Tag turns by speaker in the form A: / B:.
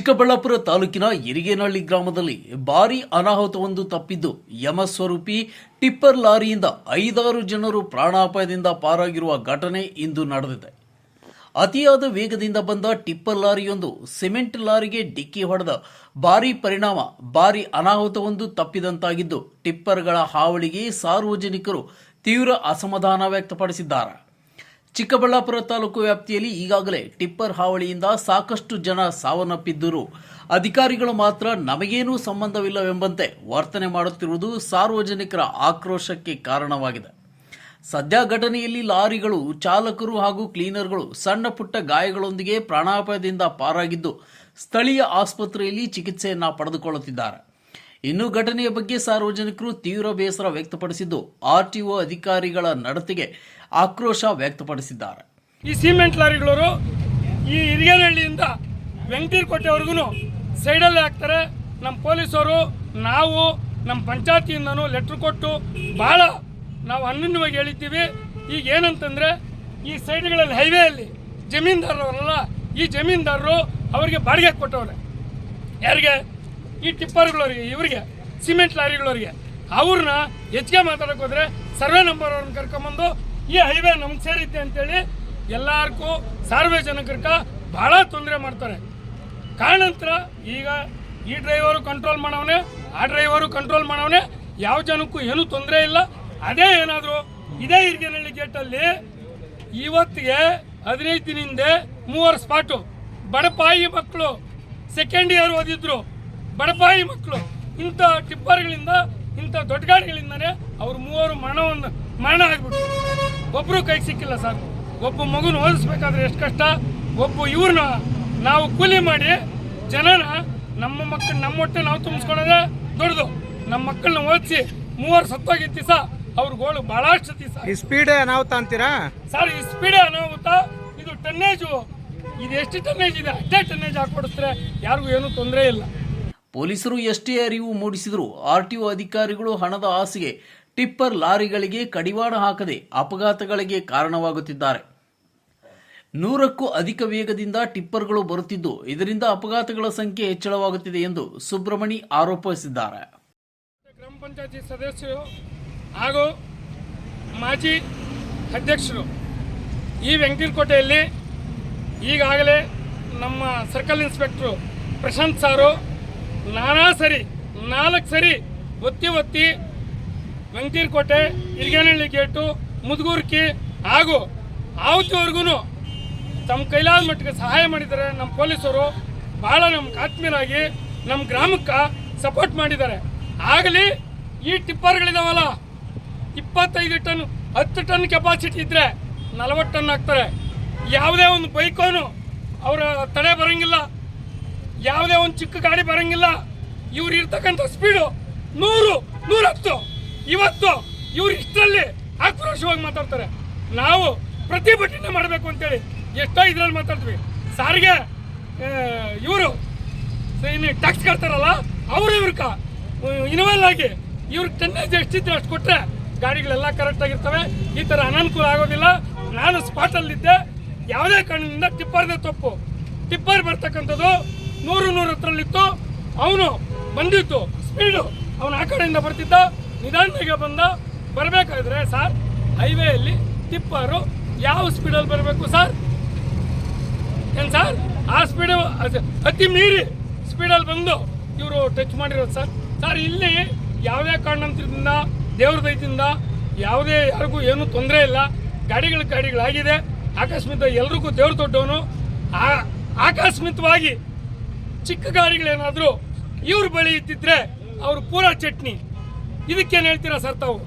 A: ಚಿಕ್ಕಬಳ್ಳಾಪುರ ತಾಲೂಕಿನ ಇರಿಗೇನಹಳ್ಳಿ ಗ್ರಾಮದಲ್ಲಿ ಭಾರೀ ಅನಾಹುತವೊಂದು ತಪ್ಪಿದ್ದು ಯಮಸ್ವರೂಪಿ ಟಿಪ್ಪರ್ ಲಾರಿಯಿಂದ ಐದಾರು ಜನರು ಪ್ರಾಣಾಪಾಯದಿಂದ ಪಾರಾಗಿರುವ ಘಟನೆ ಇಂದು ನಡೆದಿದೆ. ಅತಿಯಾದ ವೇಗದಿಂದ ಬಂದ ಟಿಪ್ಪರ್ ಲಾರಿಯೊಂದು ಸಿಮೆಂಟ್ ಲಾರಿಗೆ ಡಿಕ್ಕಿ ಹೊಡೆದ ಭಾರೀ ಪರಿಣಾಮ, ಭಾರೀ ಅನಾಹುತವೊಂದು ತಪ್ಪಿದಂತಾಗಿದ್ದು ಟಿಪ್ಪರ್ಗಳ ಹಾವಳಿಗೆ ಸಾರ್ವಜನಿಕರು ತೀವ್ರ ಅಸಮಾಧಾನ ವ್ಯಕ್ತಪಡಿಸಿದ್ದಾರೆ. ಚಿಕ್ಕಬಳ್ಳಾಪುರ ತಾಲೂಕು ವ್ಯಾಪ್ತಿಯಲ್ಲಿ ಈಗಾಗಲೇ ಟಿಪ್ಪರ್ ಹಾವಳಿಯಿಂದ ಸಾಕಷ್ಟು ಜನ ಸಾವನ್ನಪ್ಪಿದ್ದರು. ಅಧಿಕಾರಿಗಳು ಮಾತ್ರ ನಮಗೇನೂ ಸಂಬಂಧವಿಲ್ಲವೆಂಬಂತೆ ವರ್ತನೆ ಮಾಡುತ್ತಿರುವುದು ಸಾರ್ವಜನಿಕರ ಆಕ್ರೋಶಕ್ಕೆ ಕಾರಣವಾಗಿದೆ. ಸದ್ಯ ಘಟನೆಯಲ್ಲಿ ಲಾರಿಗಳು, ಚಾಲಕರು ಹಾಗೂ ಕ್ಲೀನರ್ಗಳು ಸಣ್ಣ ಪುಟ್ಟ ಗಾಯಗಳೊಂದಿಗೆ ಪ್ರಾಣಾಪಾಯದಿಂದ ಪಾರಾಗಿದ್ದು, ಸ್ಥಳೀಯ ಆಸ್ಪತ್ರೆಯಲ್ಲಿ ಚಿಕಿತ್ಸೆಯನ್ನು ಪಡೆದುಕೊಳ್ಳುತ್ತಿದ್ದಾರೆ. ಇನ್ನು ಘಟನೆಯ ಬಗ್ಗೆ ಸಾರ್ವಜನಿಕರು ತೀವ್ರ ಬೇಸರ ವ್ಯಕ್ತಪಡಿಸಿದ್ದು ಆರ್ಟಿಒ ಅಧಿಕಾರಿಗಳ ನಡತೆಗೆ ಆಕ್ರೋಶ ವ್ಯಕ್ತಪಡಿಸಿದ್ದಾರೆ.
B: ಈ ಸಿಮೆಂಟ್ ಲಾರಿಗಳವರು ಈ ಹಿರಿಯನಹಳ್ಳಿಯಿಂದ ವೆಂಕಟೀರ್ಕೋಟೆವರೆಗೂ ಸೈಡಲ್ಲೇ ಹಾಕ್ತಾರೆ. ನಮ್ಮ ಪೊಲೀಸರು, ನಾವು, ನಮ್ಮ ಪಂಚಾಯತಿಯಿಂದನೂ ಲೆಟ್ರ್ ಕೊಟ್ಟು ಭಾಳ ನಾವು ಅನ್ಯೂನ್ಯವಾಗಿ ಹೇಳಿದ್ದೀವಿ. ಈಗ ಏನಂತಂದರೆ ಈ ಸೈಡ್ಗಳಲ್ಲಿ ಹೈವೇಯಲ್ಲಿ ಜಮೀನ್ದಾರರವರಲ್ಲ, ಈ ಜಮೀನ್ದಾರರು ಅವರಿಗೆ ಬಾಡಿಗೆ ಕೊಟ್ಟವ್ರೆ. ಯಾರಿಗೆ? ಈ ಟಿಪ್ಪರ್ಗಳವರಿಗೆ, ಇವರಿಗೆ, ಸಿಮೆಂಟ್ ಲಾರಿಗಳವರಿಗೆ, ಅವ್ರನ್ನ ಹೆಚ್ಚಿಗೆ ಮಾತಾಡಕ್ಕೆ ಹೋದ್ರೆ ಸರ್ವೆ ನಂಬರ್ ಅವ್ರನ್ನ ಕರ್ಕೊಂಬಂದು ಈ ಹೈವೇ ನಮ್ಗೆ ಸೇರಿದ್ದೆ ಅಂತೇಳಿ ಎಲ್ಲರಿಗೂ ಸಾರ್ವಜನಿಕರಿಗೆ ಬಹಳ ತೊಂದರೆ ಮಾಡ್ತಾರೆ. ಕಾರಣಂತರ ಈಗ ಈ ಡ್ರೈವರು ಕಂಟ್ರೋಲ್ ಮಾಡವನೆ, ಆ ಡ್ರೈವರು ಕಂಟ್ರೋಲ್ ಮಾಡವನೆ, ಯಾವ ಜನಕ್ಕೂ ಏನೂ ತೊಂದರೆ ಇಲ್ಲ. ಅದೇ ಏನಾದರೂ ಇದೇ ಹಿರಿಗೆನಹಳ್ಳಿ ಗೇಟಲ್ಲಿ ಇವತ್ತಿಗೆ ಹದಿನೈದು ಹಿಂದೆ ಮೂವರು ಸ್ಪಾಟು, ಬಡಪಾಯಿ ಮಕ್ಕಳು ಸೆಕೆಂಡ್ ಇಯರ್ ಓದಿದ್ರು. ಬಡಪಾಯಿ ಮಕ್ಕಳು ಇಂಥ ಟಿಪ್ಪರ್ಗಳಿಂದ ಇಂಥ ದೊಡ್ಡ ಗಾಡಿಗಳಿಂದನೇ ಅವ್ರು ಮೂವರು ಮರಣವನ್ನು ಮರಣ ಆಗ್ಬಿಟ್ಟು ಒಬ್ಬರು ಕೈಗೆ ಸಿಕ್ಕಿಲ್ಲ ಸರ್. ಒಬ್ಬ ಮಗುನ ಓದಿಸ್ಬೇಕಾದ್ರೆ ಎಷ್ಟು ಕಷ್ಟ? ಒಬ್ಬ ಇವ್ರನ್ನ ನಾವು ಕೂಲಿ ಮಾಡಿ ಜನನ ನಮ್ಮ ಮಕ್ಕಳು ನಮ್ಮ ಹೊಟ್ಟೆ ನಾವು ತುಂಬಿಸ್ಕೊಳ್ಳೋದೇ ದೊಡ್ಡದು. ನಮ್ಮ ಮಕ್ಕಳನ್ನ ಓದಿಸಿ ಮೂವರು ಸತ್ತೋಗಿತ್ತು ಸಾ ಅವ್ರ ಗೋಳು ಬಹಳಷ್ಟು ದಿವಸ
C: ಈ ಸ್ಪೀಡ್ ಅನಾಹುತ ಅಂತೀರಾ?
B: ಸರ್ ಈ ಸ್ಪೀಡ್ ಅನಾಹುತ. ಇದು ಟನ್ನೇಜು ಇದು ಎಷ್ಟು ಟನ್ನೇಜ್ ಇದೆ? ಅಷ್ಟೇ ಟನ್ನೇಜ್ ಹಾಕೊಡಿಸ್ತಾರೆ ಯಾರಿಗೂ ಏನೂ ತೊಂದರೆ ಇಲ್ಲ.
A: ಪೊಲೀಸರು ಎಷ್ಟೇ ಅರಿವು ಮೂಡಿಸಿದರೂ ಆರ್ಟಿಒ ಅಧಿಕಾರಿಗಳು ಹಣದ ಆಸೆಗೆ ಟಿಪ್ಪರ್ ಲಾರಿಗಳಿಗೆ ಕಡಿವಾಣ ಹಾಕದೆ ಅಪಘಾತಗಳಿಗೆ ಕಾರಣವಾಗುತ್ತಿದ್ದಾರೆ. ನೂರಕ್ಕೂ ಅಧಿಕ ವೇಗದಿಂದ ಟಿಪ್ಪರ್ಗಳು ಬರುತ್ತಿದ್ದು, ಇದರಿಂದ ಅಪಘಾತಗಳ ಸಂಖ್ಯೆ ಹೆಚ್ಚಳವಾಗುತ್ತಿದೆ ಎಂದು ಸುಬ್ರಹ್ಮಣಿ ಆರೋಪಿಸಿದ್ದಾರೆ.
B: ಗ್ರಾಮ ಪಂಚಾಯತಿ ಸದಸ್ಯರು ಹಾಗೂ ಮಾಜಿ ಅಧ್ಯಕ್ಷರು ಈ ವೆಂಕಟಕೋಟೆಯಲ್ಲಿ ಈಗಾಗಲೇ ನಮ್ಮ ಸರ್ಕಲ್ ಇನ್ಸ್ಪೆಕ್ಟ್ರು ಪ್ರಶಾಂತ್ ಸಾರು ನಾನಾ ಸರಿ, ನಾಲ್ಕು ಸರಿ ಒತ್ತಿ ಒತ್ತಿ ವೆಂಕಟೀರ್ಕೋಟೆ ಇರ್ಗೇನಹಳ್ಳಿ ಗೇಟು ಮುದುಗೂರ್ಕಿ ಹಾಗೂ ಆವತ್ತಿವರೆಗೂ ತಮ್ಮ ಕೈಲಾದ ಮಟ್ಟಿಗೆ ಸಹಾಯ ಮಾಡಿದ್ದಾರೆ. ನಮ್ಮ ಪೊಲೀಸರು ಭಾಳ ನಮ್ಗೆ ಆತ್ಮೀಯರಾಗಿ ನಮ್ಮ ಗ್ರಾಮಕ್ಕೆ ಸಪೋರ್ಟ್ ಮಾಡಿದ್ದಾರೆ. ಆಗಲಿ, ಈ ಟಿಪ್ಪರ್ಗಳಿದಾವಲ್ಲ, ಇಪ್ಪತ್ತೈದು ಟನ್, ಹತ್ತು ಟನ್ ಕೆಪಾಸಿಟಿ ಇದ್ದರೆ ನಲವತ್ತು ಟನ್ ಹಾಕ್ತಾರೆ ಯಾವುದೇ ಒಂದು ಬೈಕೋನು ಅವರ ತಡೆ ಬರೋಂಗಿಲ್ಲ. ಒಂದು ಚಿಕ್ಕ ಗಾಡಿ ಬರಂಗಿಲ್ಲ. ಇವ್ರು ಇರ್ತಕ್ಕಂಥ ಸ್ಪೀಡು ನೂರು, ನೂರತ್ತು. ಇವತ್ತು ಇವ್ರು ಇಷ್ಟರಲ್ಲಿ ಆಕ್ರೋಶವಾಗಿ ಮಾತಾಡ್ತಾರೆ. ನಾವು ಪ್ರತಿಭಟನೆ ಮಾಡಬೇಕು ಅಂತೇಳಿ ಎಷ್ಟೋ ಇದ್ರಲ್ಲಿ ಮಾತಾಡ್ತೀವಿ. ಸಾರಿಗೆ ಇವರು ಇನ್ನು ಟ್ಯಾಕ್ಸ್ ಕಟ್ತಾರಲ್ಲ, ಅವರು ಇವ್ರಕ. ಇನ್ವಾಲ್ವ್ ಆಗಿ ಇವ್ರಿಗೆ ಟನ್ನೇಜ್ ಎಷ್ಟಿದ್ರೆ ಅಷ್ಟು ಕೊಟ್ಟರೆ ಗಾಡಿಗಳೆಲ್ಲ ಕರೆಕ್ಟಾಗಿರ್ತವೆ ಈ ಥರ ಅನಾನುಕೂಲ ಆಗೋದಿಲ್ಲ. ನಾನು ಸ್ಪಾಟಲ್ಲಿದ್ದೆ ಯಾವುದೇ ಕಾರಣದಿಂದ ಟಿಪ್ಪರ್ದೇ ತಪ್ಪು. ಟಿಪ್ಪರ್ ಬರ್ತಕ್ಕಂಥದ್ದು ನೂರು ನೂರು ಹತ್ರಲ್ಲಿತ್ತು. ಅವನು ಬಂದಿತ್ತು ಸ್ಪೀಡು ಅವನು ಆ ಕಡೆಯಿಂದ ಬರ್ತಿದ್ದ. ನಿಧಾನಿಗೆ ಬಂದ. ಬರಬೇಕಾದ್ರೆ ಸರ್ ಹೈವೇಯಲ್ಲಿ ತಿಪ್ಪಾರು ಯಾವ ಸ್ಪೀಡಲ್ಲಿ ಬರಬೇಕು ಸರ್ ಏನು ಸರ್ ಆ ಸ್ಪೀಡು ಅತಿ ಮೀರಿ ಸ್ಪೀಡಲ್ಲಿ ಬಂದು ಇವರು ಟಚ್ ಮಾಡಿರೋದು ಸರ್ ಸರ್ ಇಲ್ಲಿ ಯಾವುದೇ ಕಾರಣಾಂತರದಿಂದ ದೇವ್ರ ದೈದಿಂದ ಯಾವುದೇ ಯಾರಿಗೂ ಏನೂ ತೊಂದರೆ ಇಲ್ಲ. ಗಾಡಿಗಳ ಗಾಡಿಗಳಾಗಿದೆ. ಆಕಸ್ಮಿಕ ಎಲ್ರಿಗೂ ದೇವ್ರ ದೊಡ್ಡವನು. ಆ- ಆಕಸ್ಮಿಕವಾಗಿ ಚಿಕ್ಕ ಗಾಡಿಗಳೇನಾದರೂ ಇವ್ರ ಬಳಿ ಇದ್ದಿದ್ರೆ ಅವರು ಪೂರಾ ಚಟ್ನಿ. ಇದಕ್ಕೇನು ಹೇಳ್ತೀರಾ ಸರ್ ತಾವು?